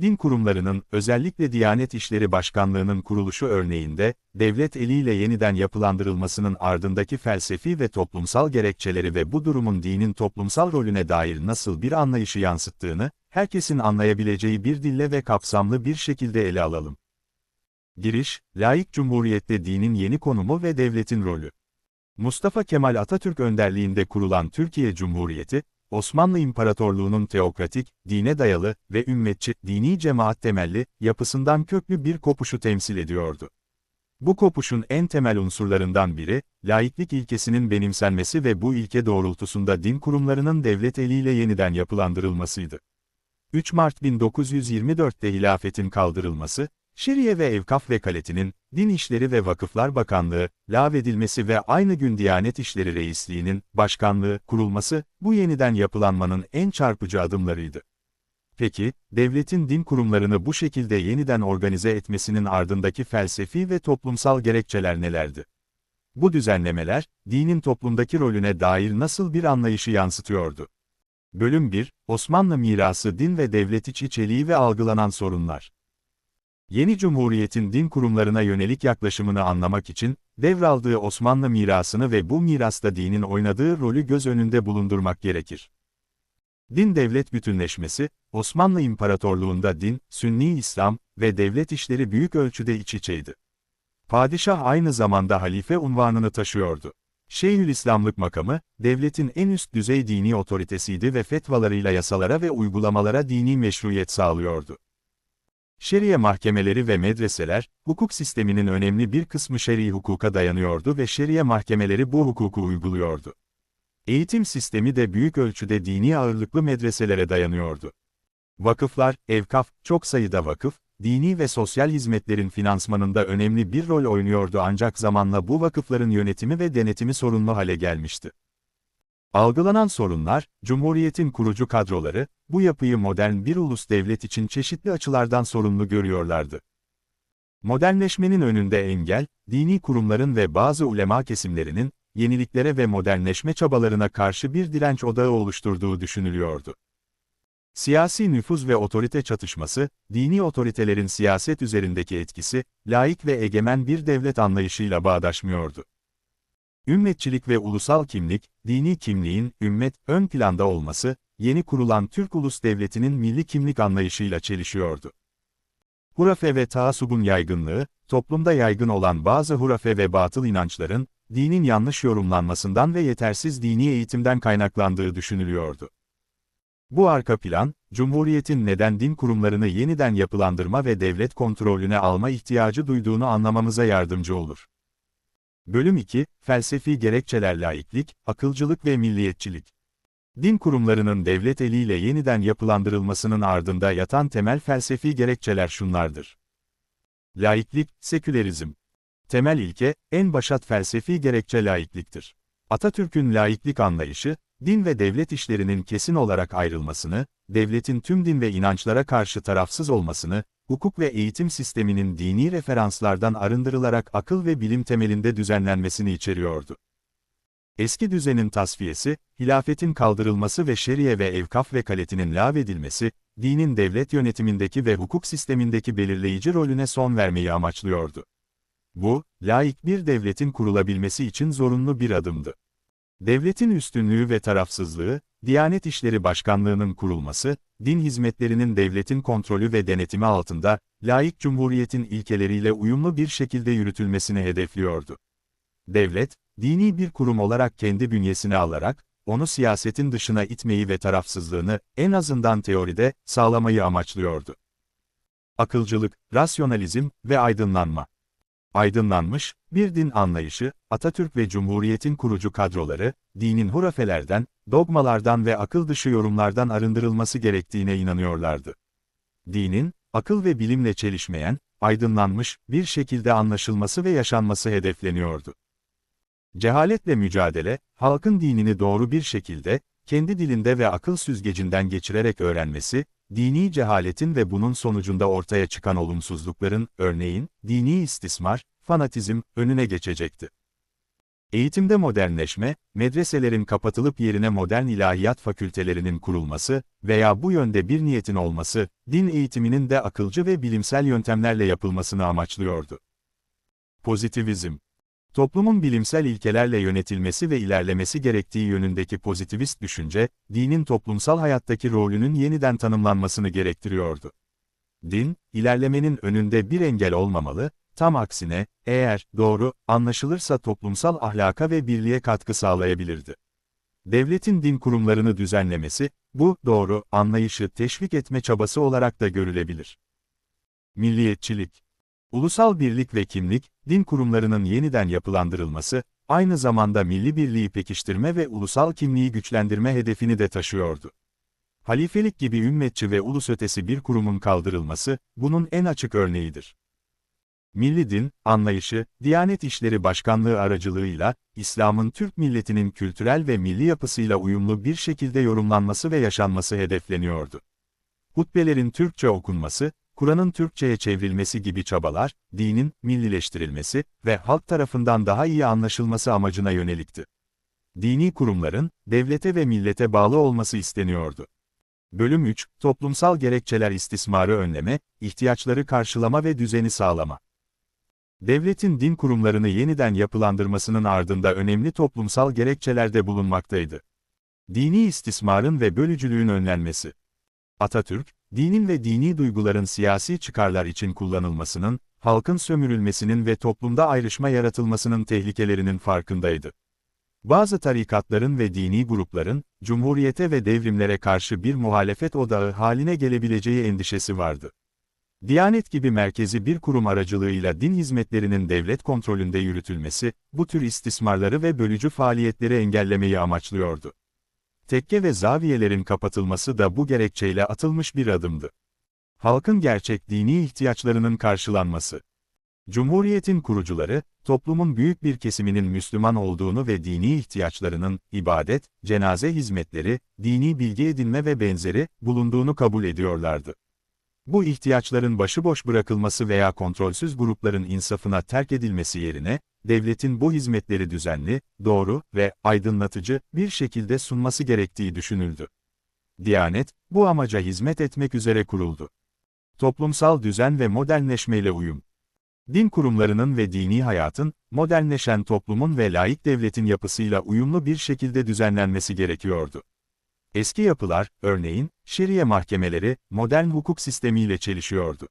din kurumlarının, özellikle Diyanet İşleri Başkanlığı'nın kuruluşu örneğinde, devlet eliyle yeniden yapılandırılmasının ardındaki felsefi ve toplumsal gerekçeleri ve bu durumun dinin toplumsal rolüne dair nasıl bir anlayışı yansıttığını, herkesin anlayabileceği bir dille ve kapsamlı bir şekilde ele alalım. Giriş, laik cumhuriyette dinin yeni konumu ve devletin rolü. Mustafa Kemal Atatürk önderliğinde kurulan Türkiye Cumhuriyeti, Osmanlı İmparatorluğu'nun teokratik, dine dayalı ve ümmetçi, dini cemaat temelli, yapısından köklü bir kopuşu temsil ediyordu. Bu kopuşun en temel unsurlarından biri, laiklik ilkesinin benimsenmesi ve bu ilke doğrultusunda din kurumlarının devlet eliyle yeniden yapılandırılmasıydı. 3 Mart 1924'te hilafetin kaldırılması, Şeriye ve Evkaf Vekaleti'nin, Din İşleri ve Vakıflar Bakanlığı, lağvedilmesi ve aynı gün Diyanet İşleri Reisliği'nin, başkanlığı, kurulması, bu yeniden yapılanmanın en çarpıcı adımlarıydı. Peki, devletin din kurumlarını bu şekilde yeniden organize etmesinin ardındaki felsefi ve toplumsal gerekçeler nelerdi? Bu düzenlemeler, dinin toplumdaki rolüne dair nasıl bir anlayışı yansıtıyordu? Bölüm 1, Osmanlı mirası din ve devlet iç içeriği ve algılanan sorunlar. Yeni Cumhuriyet'in din kurumlarına yönelik yaklaşımını anlamak için, devraldığı Osmanlı mirasını ve bu mirasta dinin oynadığı rolü göz önünde bulundurmak gerekir. Din-devlet bütünleşmesi, Osmanlı İmparatorluğunda din, Sünni İslam ve devlet işleri büyük ölçüde iç içeydi. Padişah aynı zamanda halife unvanını taşıyordu. Şeyhülislamlık makamı, devletin en üst düzey dini otoritesiydi ve fetvalarıyla yasalara ve uygulamalara dini meşruiyet sağlıyordu. Şeriye mahkemeleri ve medreseler, hukuk sisteminin önemli bir kısmı şer'i hukuka dayanıyordu ve şeriye mahkemeleri bu hukuku uyguluyordu. Eğitim sistemi de büyük ölçüde dini ağırlıklı medreselere dayanıyordu. Vakıflar, evkaf, çok sayıda vakıf, dini ve sosyal hizmetlerin finansmanında önemli bir rol oynuyordu ancak zamanla bu vakıfların yönetimi ve denetimi sorunlu hale gelmişti. Algılanan sorunlar, Cumhuriyet'in kurucu kadroları, bu yapıyı modern bir ulus devlet için çeşitli açılardan sorumlu görüyorlardı. Modernleşmenin önünde engel, dini kurumların ve bazı ulema kesimlerinin, yeniliklere ve modernleşme çabalarına karşı bir direnç odağı oluşturduğu düşünülüyordu. Siyasi nüfuz ve otorite çatışması, dini otoritelerin siyaset üzerindeki etkisi, laik ve egemen bir devlet anlayışıyla bağdaşmıyordu. Ümmetçilik ve ulusal kimlik, dini kimliğin, ümmet, ön planda olması, yeni kurulan Türk Ulus Devleti'nin milli kimlik anlayışıyla çelişiyordu. Hurafe ve taasubun yaygınlığı, toplumda yaygın olan bazı hurafe ve batıl inançların, dinin yanlış yorumlanmasından ve yetersiz dini eğitimden kaynaklandığı düşünülüyordu. Bu arka plan, Cumhuriyet'in neden din kurumlarını yeniden yapılandırma ve devlet kontrolüne alma ihtiyacı duyduğunu anlamamıza yardımcı olur. Bölüm 2, Felsefi gerekçeler laiklik, akılcılık ve milliyetçilik. Din kurumlarının devlet eliyle yeniden yapılandırılmasının ardında yatan temel felsefi gerekçeler şunlardır. Laiklik, sekülerizm. Temel ilke, en başat felsefi gerekçe laikliktir. Atatürk'ün laiklik anlayışı, din ve devlet işlerinin kesin olarak ayrılmasını, devletin tüm din ve inançlara karşı tarafsız olmasını, hukuk ve eğitim sisteminin dini referanslardan arındırılarak akıl ve bilim temelinde düzenlenmesini içeriyordu. Eski düzenin tasfiyesi, hilafetin kaldırılması ve şeriye ve evkaf vekaletinin lağvedilmesi, dinin devlet yönetimindeki ve hukuk sistemindeki belirleyici rolüne son vermeyi amaçlıyordu. Bu, laik bir devletin kurulabilmesi için zorunlu bir adımdı. Devletin üstünlüğü ve tarafsızlığı, Diyanet İşleri Başkanlığı'nın kurulması, din hizmetlerinin devletin kontrolü ve denetimi altında, laik cumhuriyetin ilkeleriyle uyumlu bir şekilde yürütülmesini hedefliyordu. Devlet, dini bir kurum olarak kendi bünyesine alarak, onu siyasetin dışına itmeyi ve tarafsızlığını, en azından teoride, sağlamayı amaçlıyordu. Akılcılık, rasyonalizm ve aydınlanma aydınlanmış, bir din anlayışı, Atatürk ve Cumhuriyet'in kurucu kadroları, dinin hurafelerden, dogmalardan ve akıl dışı yorumlardan arındırılması gerektiğine inanıyorlardı. Dinin, akıl ve bilimle çelişmeyen, aydınlanmış, bir şekilde anlaşılması ve yaşanması hedefleniyordu. Cehaletle mücadele, halkın dinini doğru bir şekilde, kendi dilinde ve akıl süzgecinden geçirerek öğrenmesi, dini cehaletin ve bunun sonucunda ortaya çıkan olumsuzlukların, örneğin, dini istismar, fanatizm, önüne geçecekti. Eğitimde modernleşme, medreselerin kapatılıp yerine modern ilahiyat fakültelerinin kurulması veya bu yönde bir niyetin olması, din eğitiminin de akılcı ve bilimsel yöntemlerle yapılmasını amaçlıyordu. Pozitivizm Toplumun bilimsel ilkelerle yönetilmesi ve ilerlemesi gerektiği yönündeki pozitivist düşünce, dinin toplumsal hayattaki rolünün yeniden tanımlanmasını gerektiriyordu. Din, ilerlemenin önünde bir engel olmamalı, tam aksine, eğer doğru anlaşılırsa toplumsal ahlaka ve birliğe katkı sağlayabilirdi. Devletin din kurumlarını düzenlemesi, bu doğru anlayışı teşvik etme çabası olarak da görülebilir. Milliyetçilik Ulusal birlik ve kimlik, din kurumlarının yeniden yapılandırılması, aynı zamanda milli birliği pekiştirme ve ulusal kimliği güçlendirme hedefini de taşıyordu. Halifelik gibi ümmetçi ve ulus ötesi bir kurumun kaldırılması, bunun en açık örneğidir. Milli din, anlayışı, Diyanet İşleri Başkanlığı aracılığıyla, İslam'ın Türk milletinin kültürel ve milli yapısıyla uyumlu bir şekilde yorumlanması ve yaşanması hedefleniyordu. Hutbelerin Türkçe okunması, Kur'an'ın Türkçe'ye çevrilmesi gibi çabalar, dinin millileştirilmesi ve halk tarafından daha iyi anlaşılması amacına yönelikti. Dini kurumların, devlete ve millete bağlı olması isteniyordu. Bölüm 3, Toplumsal gerekçeler istismarı önleme, ihtiyaçları karşılama ve düzeni sağlama. Devletin din kurumlarını yeniden yapılandırmasının ardında önemli toplumsal gerekçeler de bulunmaktaydı. Dini istismarın ve bölücülüğün önlenmesi. Atatürk, dinin ve dini duyguların siyasi çıkarlar için kullanılmasının, halkın sömürülmesinin ve toplumda ayrışma yaratılmasının tehlikelerinin farkındaydı. Bazı tarikatların ve dini grupların, cumhuriyete ve devrimlere karşı bir muhalefet odağı haline gelebileceği endişesi vardı. Diyanet gibi merkezi bir kurum aracılığıyla din hizmetlerinin devlet kontrolünde yürütülmesi, bu tür istismarları ve bölücü faaliyetleri engellemeyi amaçlıyordu. Tekke ve zaviyelerin kapatılması da bu gerekçeyle atılmış bir adımdı. Halkın gerçek dini ihtiyaçlarının karşılanması. Cumhuriyetin kurucuları, toplumun büyük bir kesiminin Müslüman olduğunu ve dini ihtiyaçlarının, ibadet, cenaze hizmetleri, dini bilgi edinme ve benzeri, bulunduğunu kabul ediyorlardı. Bu ihtiyaçların başıboş bırakılması veya kontrolsüz grupların insafına terk edilmesi yerine, devletin bu hizmetleri düzenli, doğru ve aydınlatıcı bir şekilde sunması gerektiği düşünüldü. Diyanet, bu amaca hizmet etmek üzere kuruldu. Toplumsal düzen ve modernleşmeyle uyum. Din kurumlarının ve dini hayatın, modernleşen toplumun ve laik devletin yapısıyla uyumlu bir şekilde düzenlenmesi gerekiyordu. Eski yapılar, örneğin, şeriye mahkemeleri, modern hukuk sistemiyle çelişiyordu.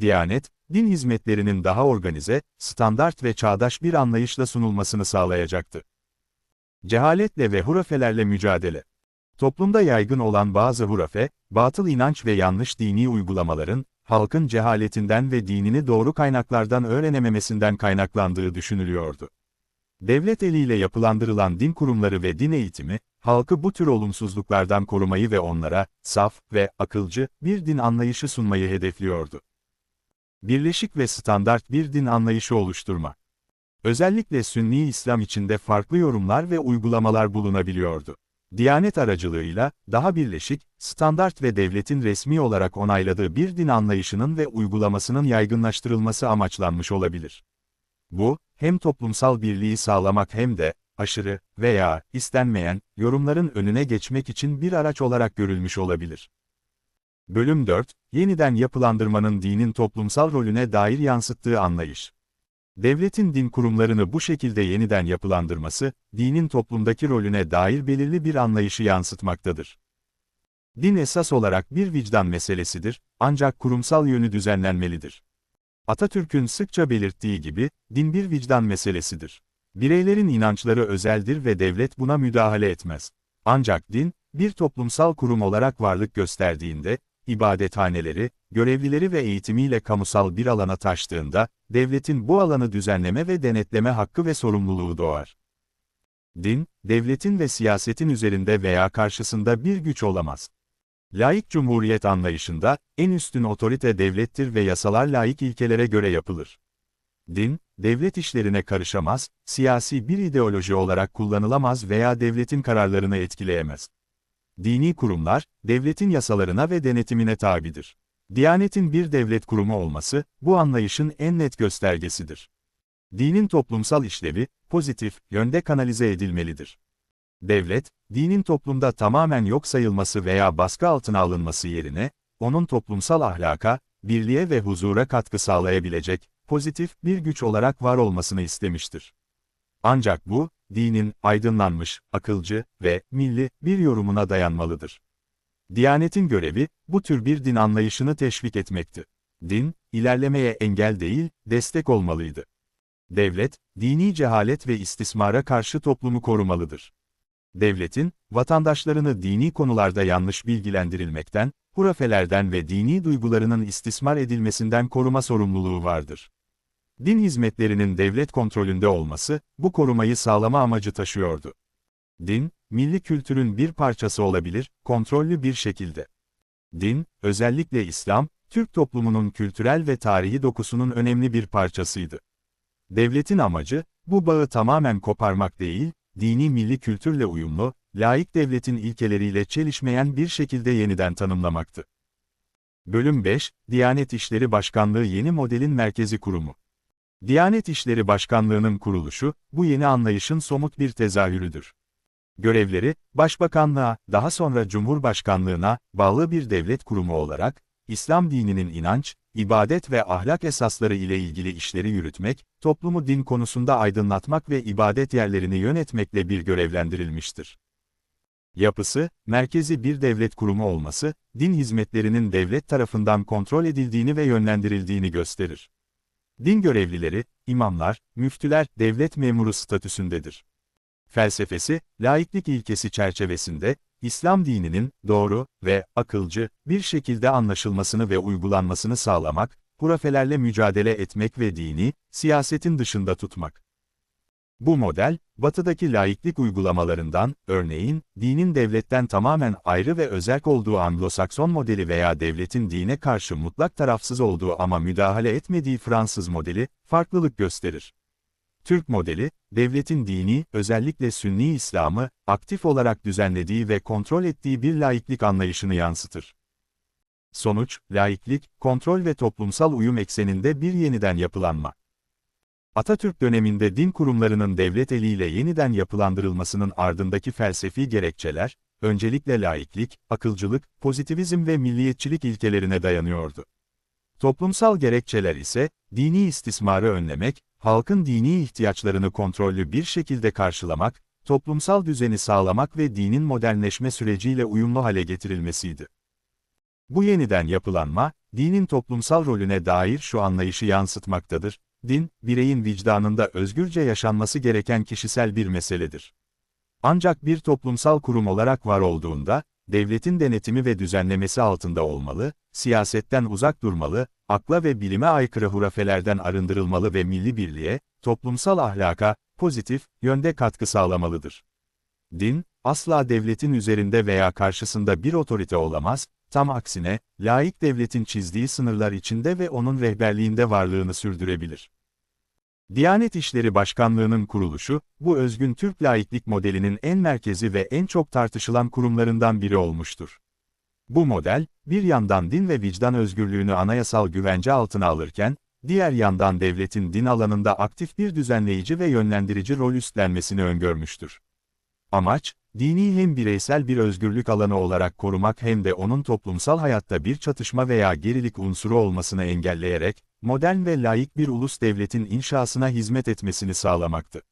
Diyanet, din hizmetlerinin daha organize, standart ve çağdaş bir anlayışla sunulmasını sağlayacaktı. Cehaletle ve hurafelerle mücadele. Toplumda yaygın olan bazı hurafe, batıl inanç ve yanlış dini uygulamaların, halkın cehaletinden ve dinini doğru kaynaklardan öğrenememesinden kaynaklandığı düşünülüyordu. Devlet eliyle yapılandırılan din kurumları ve din eğitimi, halkı bu tür olumsuzluklardan korumayı ve onlara, saf ve akılcı bir din anlayışı sunmayı hedefliyordu. Birleşik ve standart bir din anlayışı oluşturma. Özellikle Sünni İslam içinde farklı yorumlar ve uygulamalar bulunabiliyordu. Diyanet aracılığıyla, daha birleşik, standart ve devletin resmi olarak onayladığı bir din anlayışının ve uygulamasının yaygınlaştırılması amaçlanmış olabilir. Bu, hem toplumsal birliği sağlamak hem de, aşırı veya istenmeyen yorumların önüne geçmek için bir araç olarak görülmüş olabilir. Bölüm 4, yeniden yapılandırmanın dinin toplumsal rolüne dair yansıttığı anlayış. Devletin din kurumlarını bu şekilde yeniden yapılandırması, dinin toplumdaki rolüne dair belirli bir anlayışı yansıtmaktadır. Din esas olarak bir vicdan meselesidir, ancak kurumsal yönü düzenlenmelidir. Atatürk'ün sıkça belirttiği gibi, din bir vicdan meselesidir. Bireylerin inançları özeldir ve devlet buna müdahale etmez. Ancak din, bir toplumsal kurum olarak varlık gösterdiğinde, ibadethaneleri, görevlileri ve eğitimiyle kamusal bir alana taştığında, devletin bu alanı düzenleme ve denetleme hakkı ve sorumluluğu doğar. Din, devletin ve siyasetin üzerinde veya karşısında bir güç olamaz. Laik cumhuriyet anlayışında, en üstün otorite devlettir ve yasalar laik ilkelere göre yapılır. Din, devlet işlerine karışamaz, siyasi bir ideoloji olarak kullanılamaz veya devletin kararlarını etkileyemez. Dini kurumlar, devletin yasalarına ve denetimine tabidir. Diyanetin bir devlet kurumu olması, bu anlayışın en net göstergesidir. Dinin toplumsal işlevi, pozitif, yönde kanalize edilmelidir. Devlet, dinin toplumda tamamen yok sayılması veya baskı altına alınması yerine, onun toplumsal ahlaka, birliğe ve huzura katkı sağlayabilecek, pozitif bir güç olarak var olmasını istemiştir. Ancak bu, dinin aydınlanmış, akılcı ve milli bir yorumuna dayanmalıdır. Diyanetin görevi, bu tür bir din anlayışını teşvik etmekti. Din, ilerlemeye engel değil, destek olmalıydı. Devlet, dini cehalet ve istismara karşı toplumu korumalıdır. Devletin, vatandaşlarını dini konularda yanlış bilgilendirilmekten, hurafelerden ve dini duygularının istismar edilmesinden koruma sorumluluğu vardır. Din hizmetlerinin devlet kontrolünde olması, bu korumayı sağlama amacı taşıyordu. Din, milli kültürün bir parçası olabilir, kontrollü bir şekilde. Din, özellikle İslam, Türk toplumunun kültürel ve tarihi dokusunun önemli bir parçasıydı. Devletin amacı, bu bağı tamamen koparmak değil, dini milli kültürle uyumlu, laik devletin ilkeleriyle çelişmeyen bir şekilde yeniden tanımlamaktı. Bölüm 5, Diyanet İşleri Başkanlığı yeni modelin merkezi kurumu. Diyanet İşleri Başkanlığı'nın kuruluşu, bu yeni anlayışın somut bir tezahürüdür. Görevleri, Başbakanlığa, daha sonra Cumhurbaşkanlığına, bağlı bir devlet kurumu olarak, İslam dininin inanç, ibadet ve ahlak esasları ile ilgili işleri yürütmek, toplumu din konusunda aydınlatmak ve ibadet yerlerini yönetmekle bir görevlendirilmiştir. Yapısı, merkezi bir devlet kurumu olması, din hizmetlerinin devlet tarafından kontrol edildiğini ve yönlendirildiğini gösterir. Din görevlileri, imamlar, müftüler, devlet memuru statüsündedir. Felsefesi, laiklik ilkesi çerçevesinde, İslam dininin, doğru ve akılcı bir şekilde anlaşılmasını ve uygulanmasını sağlamak, hurafelerle mücadele etmek ve dini, siyasetin dışında tutmak. Bu model, batıdaki laiklik uygulamalarından, örneğin, dinin devletten tamamen ayrı ve özerk olduğu Anglo-Sakson modeli veya devletin dine karşı mutlak tarafsız olduğu ama müdahale etmediği Fransız modeli, farklılık gösterir. Türk modeli, devletin dini, özellikle Sünni İslam'ı, aktif olarak düzenlediği ve kontrol ettiği bir laiklik anlayışını yansıtır. Sonuç, laiklik, kontrol ve toplumsal uyum ekseninde bir yeniden yapılanma. Atatürk döneminde din kurumlarının devlet eliyle yeniden yapılandırılmasının ardındaki felsefi gerekçeler, öncelikle laiklik, akılcılık, pozitivizm ve milliyetçilik ilkelerine dayanıyordu. Toplumsal gerekçeler ise, dini istismarı önlemek, halkın dini ihtiyaçlarını kontrollü bir şekilde karşılamak, toplumsal düzeni sağlamak ve dinin modernleşme süreciyle uyumlu hale getirilmesiydi. Bu yeniden yapılanma, dinin toplumsal rolüne dair şu anlayışı yansıtmaktadır. Din, bireyin vicdanında özgürce yaşanması gereken kişisel bir meseledir. Ancak bir toplumsal kurum olarak var olduğunda, devletin denetimi ve düzenlemesi altında olmalı, siyasetten uzak durmalı, akla ve bilime aykırı hurafelerden arındırılmalı ve milli birliğe, toplumsal ahlaka, pozitif, yönde katkı sağlamalıdır. Din, asla devletin üzerinde veya karşısında bir otorite olamaz, tam aksine, laik devletin çizdiği sınırlar içinde ve onun rehberliğinde varlığını sürdürebilir. Diyanet İşleri Başkanlığı'nın kuruluşu, bu özgün Türk laiklik modelinin en merkezi ve en çok tartışılan kurumlarından biri olmuştur. Bu model, bir yandan din ve vicdan özgürlüğünü anayasal güvence altına alırken, diğer yandan devletin din alanında aktif bir düzenleyici ve yönlendirici rol üstlenmesini öngörmüştür. Amaç, dini hem bireysel bir özgürlük alanı olarak korumak hem de onun toplumsal hayatta bir çatışma veya gerilik unsuru olmasını engelleyerek, modern ve layık bir ulus devletin inşasına hizmet etmesini sağlamaktı.